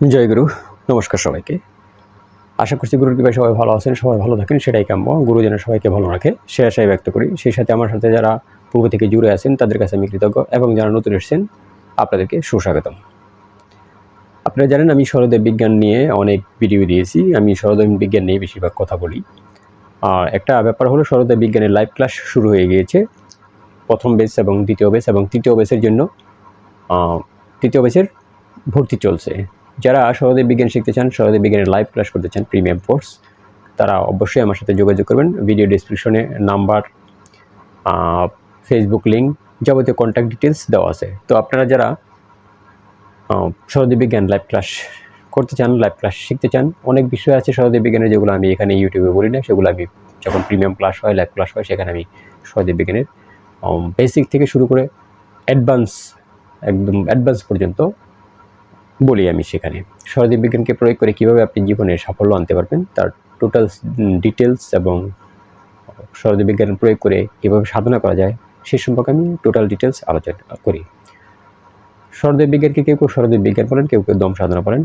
জয় গুরু, নমস্কার সবাইকে। আশা করছি গুরুর কৃপায় সবাই ভালো আছেন, সবাই ভালো থাকেন, সেটাই কাম্য। গুরু যেন সবাইকে ভালো রাখে, সে আশাই ব্যক্ত করি। সেই সাথে আমার সাথে যারা পূর্ব থেকে জুড়ে আছেন, তাদের কাছে আমি কৃতজ্ঞ এবং যারা নতুন এসেছেন, আপনাদেরকে সুস্বাগতম। আপনারা জানেন, আমি সরদেব বিজ্ঞান নিয়ে অনেক ভিডিও দিয়েছি। আমি সরদেব বিজ্ঞান নিয়ে বেশিরভাগ কথা বলি। আর একটা ব্যাপার হলো সরদেব বিজ্ঞানের লাইভ ক্লাস শুরু হয়ে গিয়েছে। প্রথম বেস এবং দ্বিতীয় বেস এবং তৃতীয় বেসের জন্য তৃতীয় বেসের ভর্তি চলছে। যারা সহদেব বিজ্ঞান শিখতে চান সহদেব বিজ্ঞানের লাইভ ক্লাস করতে চান প্রিমিয়াম কোর্স তারা অবশ্যই আমার সাথে যোগাযোগ করবেন। ভিডিও ডিসক্রিপশনে নাম্বার ফেসবুক লিঙ্ক যাবতীয় কন্ট্যাক্ট ডিটেলস দেওয়া আছে। তো আপনারা যারা সহদেব বিজ্ঞান লাইভ ক্লাস করতে চান লাইভ ক্লাস শিখতে চান, অনেক বিষয় আছে সহদেব বিজ্ঞানের যেগুলো আমি এখানে ইউটিউবে বলি না, সেগুলো আমি যখন প্রিমিয়াম ক্লাস হয় লাইভ ক্লাস হয়, সেখানে আমি সহদেব বিজ্ঞানের বেসিক থেকে শুরু করে অ্যাডভান্স একদম অ্যাডভান্স পর্যন্ত বলি আমি সেখানে। সরদীপ বিজ্ঞানকে প্রয়োগ করে কীভাবে আপনি জীবনে সাফল্য আনতে পারবেন, তার টোটাল ডিটেলস এবং সরদীপ বিজ্ঞান প্রয়োগ করে কীভাবে সাধনা করা যায়, সে সম্পর্কে আমি টোটাল ডিটেলস আলোচনা করি। সরদেব বিজ্ঞানকে কেউ কেউ সরদেব বিজ্ঞান বলেন কেউ কেউ দম সাধনা বলেন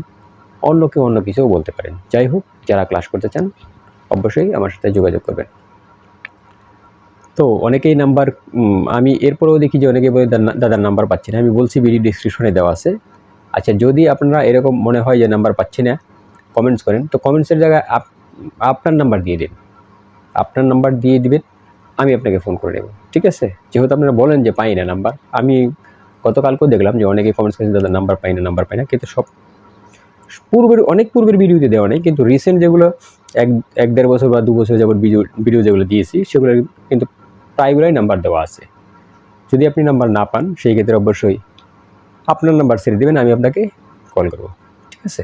অন্য কেউ অন্য কিছুও বলতে পারেন। যাই হোক, যারা ক্লাস করতে চান, অবশ্যই আমার সাথে যোগাযোগ করবেন। তো অনেকেই নাম্বার আমি এরপরেও দেখি যে অনেকে বলে দাদার নাম্বার পাচ্ছি না। আমি বলছি ভিডিও ডিসক্রিপশনে দেওয়া আছে। আচ্ছা যদি আপনারা এরকম মনে হয় যে নাম্বার পাচ্ছি না কমেন্টস করেন। তো কমেন্টসের জায়গায় আপ- আপনার নাম্বার দিয়ে দিন। আপনার নাম্বার দিয়ে দিবেন, আমি আপনাকে ফোন করে নেব। ঠিক আছে? যেহেতু আপনারা বলেন যে পাই না নাম্বার আমি গতকালকেও দেখলাম যে অনেকে কমেন্টস করেছেন, দাদা নাম্বার পাই না নাম্বার পাই না। কিন্তু সব, পূর্বের, অনেক পূর্বের ভিডিওতে দেওয়া নেই, কিন্তু রিসেন্ট যেগুলো এক এক দেড় বছর বা দু বছর যাবত ভিডিও ভিডিও যেগুলো দিয়েছি সেগুলো কিন্তু প্রায়গুলোই নাম্বার দেওয়া আছে। যদি আপনি নাম্বার না পান, সেই ক্ষেত্রে অবশ্যই আপনার নাম্বার ছেড়ে দেবেন, আমি আপনাকে কল করব। ঠিক আছে?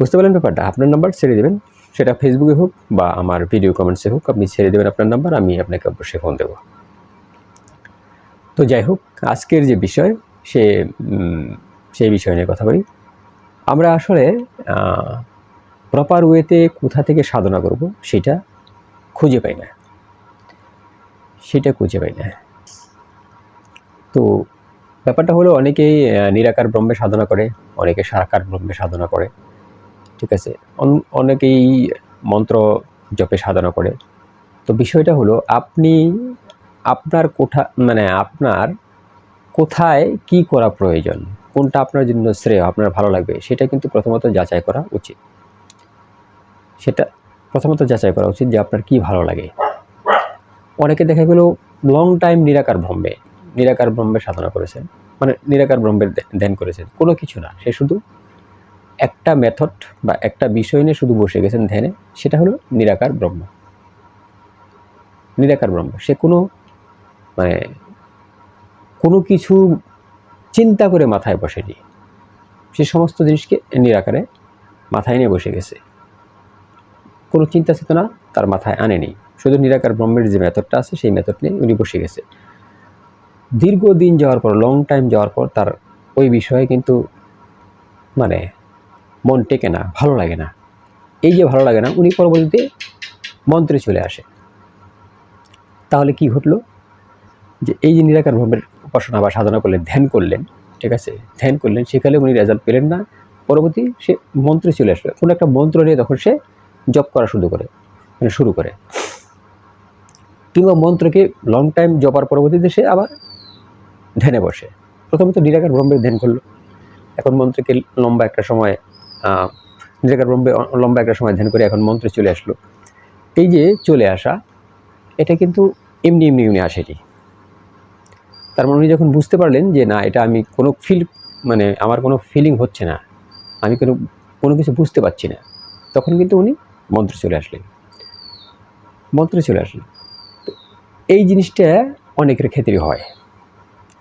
বুঝতে পারলেন ব্যাপারটা? আপনার নাম্বার ছেড়ে দেবেন, সেটা ফেসবুকে হোক বা আমার ভিডিও কমেন্টসে হোক, আপনি ছেড়ে দেবেন আপনার নাম্বার, আমি আপনাকে অবশ্যই ফোন দেবো। তো যাই হোক, আজকের যে বিষয়, সে সেই বিষয় নিয়ে কথা বলি। আমরা আসলে প্রপার ওয়েতে কোথা থেকে সাধনা করব, সেটা খুঁজে পাই না। সেটা খুঁজে পাই না। তো ব্যাপারটা হলো অনেকেই নিরাকার ব্রহ্মে সাধনা করে, অনেকে সারাকার ব্রহ্মে সাধনা করে, ঠিক আছে? অন- অনেকেই মন্ত্র জপে সাধনা করে। তো বিষয়টা হলো আপনি, আপনার কোঠা মানে আপনার কোথায় কি করা প্রয়োজন? কোনটা আপনার জন্য শ্রেয়, আপনার ভালো লাগবে? সেটা কিন্তু প্রথমত যাচাই করা উচিত। সেটা প্রথমত যাচাই করা উচিত যে আপনার কি ভালো লাগে। অনেকে দেখা গেল লং টাইম নিরাকার ব্রহ্মে নিরাকার ব্রহ্মে সাধনা করেছেন। মানে নিরাকার ব্রহ্মের ধ্য- ধ্যান করেছেন। কোনো কিছু না। সে শুধু একটা মেথড বা একটা বিষয় নিয়ে শুধু বসে গেছেন ধ্যানে, সেটা হলো নিরাকার ব্রহ্ম। নিরাকার ব্রহ্ম। সে কোনো মানে কোনো কিছু চিন্তা করে মাথায় বসেনি। সে সমস্ত জিনিসকে নিরাকারে মাথায় নিয়ে বসে গেছে। কোনো চিন্তা চেতনা তার মাথায় আনেনি। শুধু নিরাকার ব্রহ্মের যে মেথডটা আছে, সেই মেথড নিয়ে উনি বসে গেছে। দীর্ঘদিন যাওয়ার পর লং টাইম যাওয়ার পর তার ওই বিষয়ে কিন্তু মানে মন টেকে না, ভালো লাগে না। এই যে ভালো লাগে না, উনি পরবর্তীতে মন্ত্রে চলে আসে। তাহলে কি ঘটলো? যে এই যে নিরাকার ব্রহ্মের উপাসনা বা সাধনা করলেন, ধ্যান করলেন, ঠিক আছে? ধ্যান করলেন, সেখানে উনি রেজাল্ট পেলেন না। পরবর্তী সে মন্ত্রে চলে আসবে কোনো একটা মন্ত্র নিয়ে তখন সে জপ করা শুরু করে মানে শুরু করে। কিংবা মন্ত্রকে লং টাইম জপার পরবর্তীতে সে আবার ধ্যানে বসে। প্রথমে তো নিরাকার ব্রহ্মের ধ্যান করল। এখন মন্ত্রকে লম্বা একটা সময় নিরাকার ব্রহ্মে লম্বা একটা সময় ধ্যান করে এখন মন্ত্রে চলে আসলো। এই যে চলে আসা, এটা কিন্তু এমনি এমনি এমনি আসেনি। তার মানে উনি যখন বুঝতে পারলেন যে না, এটা আমি কোনো ফিল মানে আমার কোনো ফিলিং হচ্ছে না, আমি কোনো কোনো কিছু বুঝতে পারছি না, তখন কিন্তু উনি মন্ত্রে চলে আসলেন। মন্ত্রে চলে আসলেন। এই জিনিসটা অনেকের ক্ষেত্রে হয়।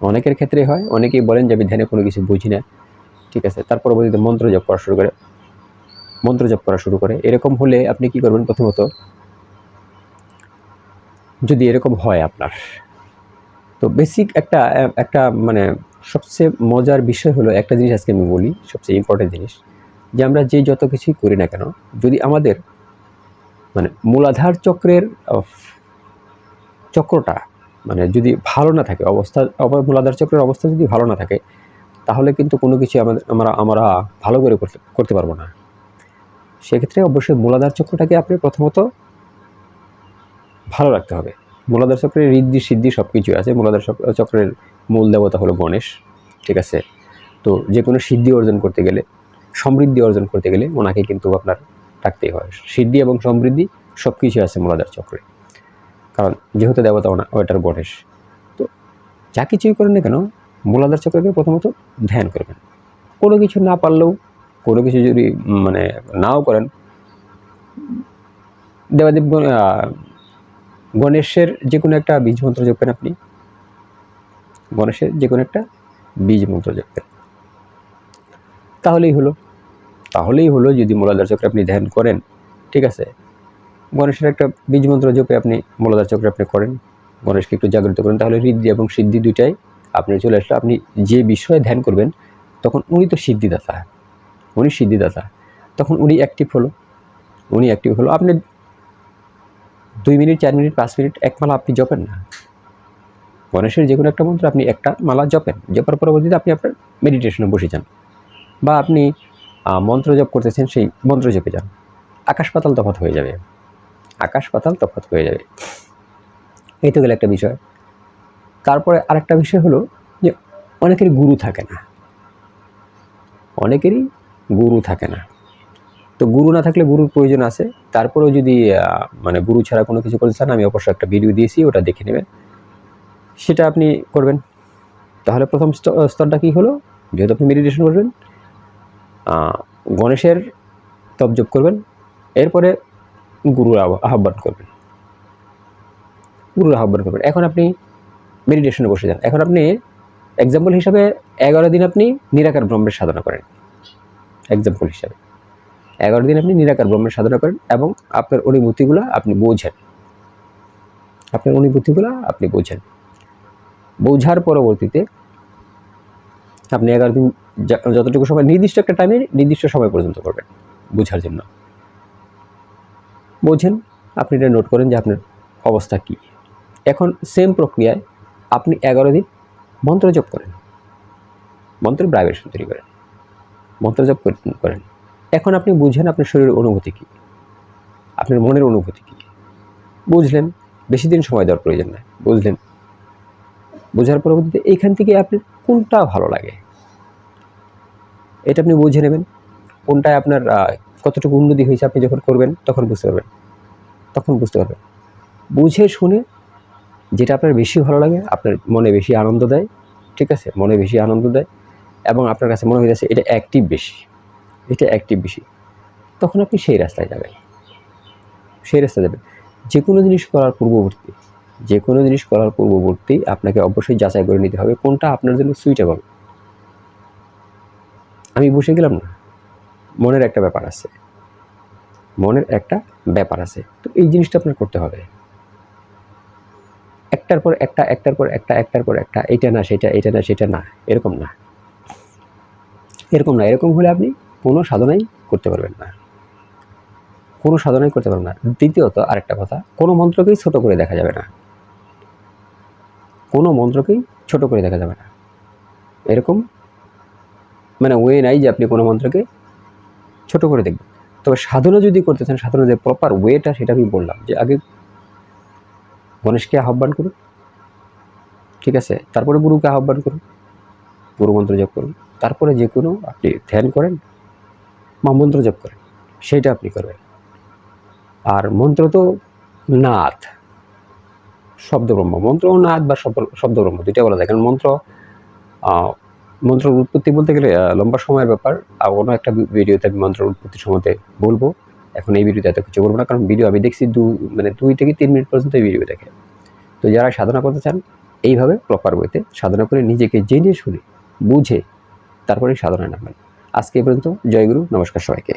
অনেকের ক্ষেত্রে হয়, অনেকেই বলেন যে আমি ধ্যানে কোনো কিছু বুঝি না। ঠিক আছে, তার পরবর্তীতে মন্ত্র জপ করা শুরু করে। মন্ত্র জপ করা শুরু করে। এরকম হলে আপনি কি করবেন প্রথমত, যদি এরকম হয় আপনার, তো বেসিক একটা একটা মানে সবচেয়ে মজার বিষয় হলো একটা জিনিস আজকে আমি বলি, সবচেয়ে ইম্পর্টেন্ট জিনিস, যে আমরা যে যত কিছুই করি না কেন, যদি আমাদের মানে মূলাধার চক্রের চক্রটা মানে যদি ভালো না থাকে, অবস্থা, অব- মূলাধার চক্রের অবস্থা যদি ভালো না থাকে, তাহলে কিন্তু কোনো কিছু আমাদের, আমরা আমরা ভালো করে করতে পারব না। সেক্ষেত্রে অবশ্যই মূলাধার চক্রটাকে আপনি প্রথমত ভালো রাখতে হবে। মূলাধার চক্রের ঋদ্ধি, সিদ্ধি সব কিছুই আছে মূলাধার চক্র- চক্রের মূল দেবতা হলো গণেশ, ঠিক আছে? তো যে কোনো সিদ্ধি অর্জন করতে গেলে, সমৃদ্ধি অর্জন করতে গেলে ওনাকে কিন্তু আপনার ডাকতেই হয়। সিদ্ধি এবং সমৃদ্ধি সব কিছুই আছে মূলাধার চক্রে। যেহেতু দেবতা ওনা ওইটার গণেশ তো যা কিছুই করেন না কেন, মূলাধার চক্রকে প্রথমত ধ্যান করবেন। কোনো কিছু না পারলেও, কোনো কিছু যদি মানে নাও করেন দেবাদেব গণেশের যে কোনো একটা বীজ মন্ত্র জপেন আপনি। গণেশের যে কোনো একটা বীজ মন্ত্র জপেন তাহলেই হলো তাহলেই হলো যদি মূলাধার চক্রে আপনি ধ্যান করেন, ঠিক আছে? গণেশের একটা বীজ মন্ত্র জপে আপনি মূলাধার চক্রে আপনি করেন, গণেশকে একটু জাগ্রত করেন। তাহলে ঋদ্ধি এবং সিদ্ধি দুইটাই আপনি চলে আসলে আপনি যে বিষয়ে ধ্যান করবেন, তখন উনি তো সিদ্ধিদাতা। উনি সিদ্ধিদাতা। তখন উনি অ্যাক্টিভ হলো। উনি অ্যাক্টিভ হলো। আপনি দুই মিনিট, চার মিনিট, পাঁচ মিনিট এক মালা আপনি জপেন না। গণেশের যে কোনো একটা মন্ত্র আপনি একটা মালা জপেন। জপার পরবর্তীতে আপনি আপনার মেডিটেশনে বসে যান। বা আপনি মন্ত্র জপ করতেছেন, সেই মন্ত্র জপে যান। আকাশ পাতাল তফাৎ হয়ে যাবে। আকাশ পাতাল তফাৎ হয়ে যাবে। এই তো গেলে একটা বিষয়। তারপরে আরেকটা বিষয় হলো যে অনেকেরই গুরু থাকে না। অনেকেরই গুরু থাকে না। তো গুরু না থাকলে গুরুর প্রয়োজন আছে। তারপরেও যদি মানে গুরু ছাড়া কোনো কিছু করতে চান, আমি অবশ্যই একটা ভিডিও দিয়েছি, ওটা দেখে নেবেন। সেটা আপনি করবেন। তাহলে প্রথম স্তর- স্তরটা কী হলো? যেহেতু আপনি মেডিটেশন করবেন গণেশের তপজপ করবেন। এরপরে গুরুর আহ্বা- আহ্বান করবেন। গুরুর আহ্বান করবেন। এখন আপনি মেডিটেশনে বসে যান। এখন আপনি এক্সাম্পল হিসাবে এগারো দিন আপনি নিরাকার ব্রহ্মের সাধনা করেন। এক্সাম্পল হিসাবে। এগারো দিন আপনি নিরাকার ব্রহ্মের সাধনা করেন এবং আপনার অনুভূতিগুলো আপনি বোঝেন। আপনার অনুভূতিগুলো আপনি বোঝেন। বোঝার পরবর্তীতে আপনি এগারো দিন যতটুকু সময়, নির্দিষ্ট একটা টাইমে নির্দিষ্ট সময় পর্যন্ত করবেন। বোঝার জন্য। বোঝেন, আপনি এটা নোট করেন যে আপনার অবস্থা কী। এখন সেম প্রক্রিয়ায় আপনি এগারো দিন মন্ত্রজপ করেন। মন্ত্রের ভাইব্রেশন তৈরি করেন। মন্ত্র জপ করেন- এখন আপনি বুঝেন আপনার শরীরের অনুভূতি কী। আপনার মনের অনুভূতি কী। বুঝলেন, বেশি দিন সময় দেওয়ার প্রয়োজন নাই। বুঝলেন? বোঝার পরবর্তীতে এইখান থেকে আপনার কোনটা ভালো লাগে? এটা আপনি বুঝে নেবেন। কোনটায় আপনার কতটুকু উন্নতি হয়েছে আপনি যখন করবেন, তখন বুঝতে পারবেন। তখন বুঝতে পারবেন। বুঝে শুনে যেটা আপনার বেশি ভালো লাগে, আপনার মনে বেশি আনন্দ দেয়, ঠিক আছে? মনে বেশি আনন্দ দেয় এবং আপনার কাছে মনে হয়ে যাচ্ছে এটা অ্যাক্টিভ বেশি। এটা অ্যাক্টিভ বেশি। তখন আপনি সেই রাস্তায় যাবেন। সেই রাস্তায় যাবেন। যে কোনো জিনিস করার পূর্ববর্তী যে কোনো জিনিস করার পূর্ববর্তী আপনাকে অবশ্যই যাচাই করে নিতে হবে কোনটা আপনার জন্য সুইটেবল আমি বসে গেলাম না। মনের একটা ব্যাপার আছে। মনের একটা ব্যাপার আছে। তো এই জিনিসটা আপনার করতে হবে। একটার পর একটা, একটার পর একটা, একটার পর একটা, এটা না, সেটা, এটা না, সেটা না, এরকম না। এরকম না, এরকম হলে আপনি কোনো সাধনাই করতে পারবেন না। কোনো সাধনাই করতে পারবেন না। দ্বিতীয়ত আরেকটা কথা, কোনো মন্ত্রকেই ছোট করে দেখা যাবে না। কোনো মন্ত্রকেই ছোট করে দেখা যাবে না। এরকম মানে ওয়ে নাই যে আপনি কোনো মন্ত্রকে ছোট করে দেখবেন তবে সাধনা যদি করতে চান, সাধনা যে প্রপার ওয়েটা সেটা আমি বললাম যে আগে গণেশকে আহ্বান করুন, ঠিক আছে? তারপরে গুরুকে আহ্বান করুন, গুরু মন্ত্র জপ করুন, তারপরে যে কোনো আপনি ধ্যান করেন বা মন্ত্র জপ করেন, সেইটা আপনি করবেন। আর মন্ত্র তো নাদ শব্দব্রহ্ম। মন্ত্র নাদ বা শব্দ শব্দব্রহ্ম, দুইটা বলা যায়। কারণ মন্ত্র মন্ত্রের উৎপত্তি বলতে গেলে লম্বা সময়ের ব্যাপার। আর অন্য একটা ভিডিওতে আমি মন্ত্রের উৎপত্তি সম্বন্ধে বলব। এখন এই ভিডিওতে এত কিছু বলব না, কারণ ভিডিও আমি দেখছি দু মানে দুই থেকে তিন মিনিট পর্যন্ত এই ভিডিও দেখে। তো যারা সাধনা করতে চান, এইভাবে প্রপার বইতে সাধনা করে নিজেকে জেনে শুনে, বুঝে তারপরে সাধনা নামবেন। আজকে পর্যন্ত জয়গুরু নমস্কার সবাইকে।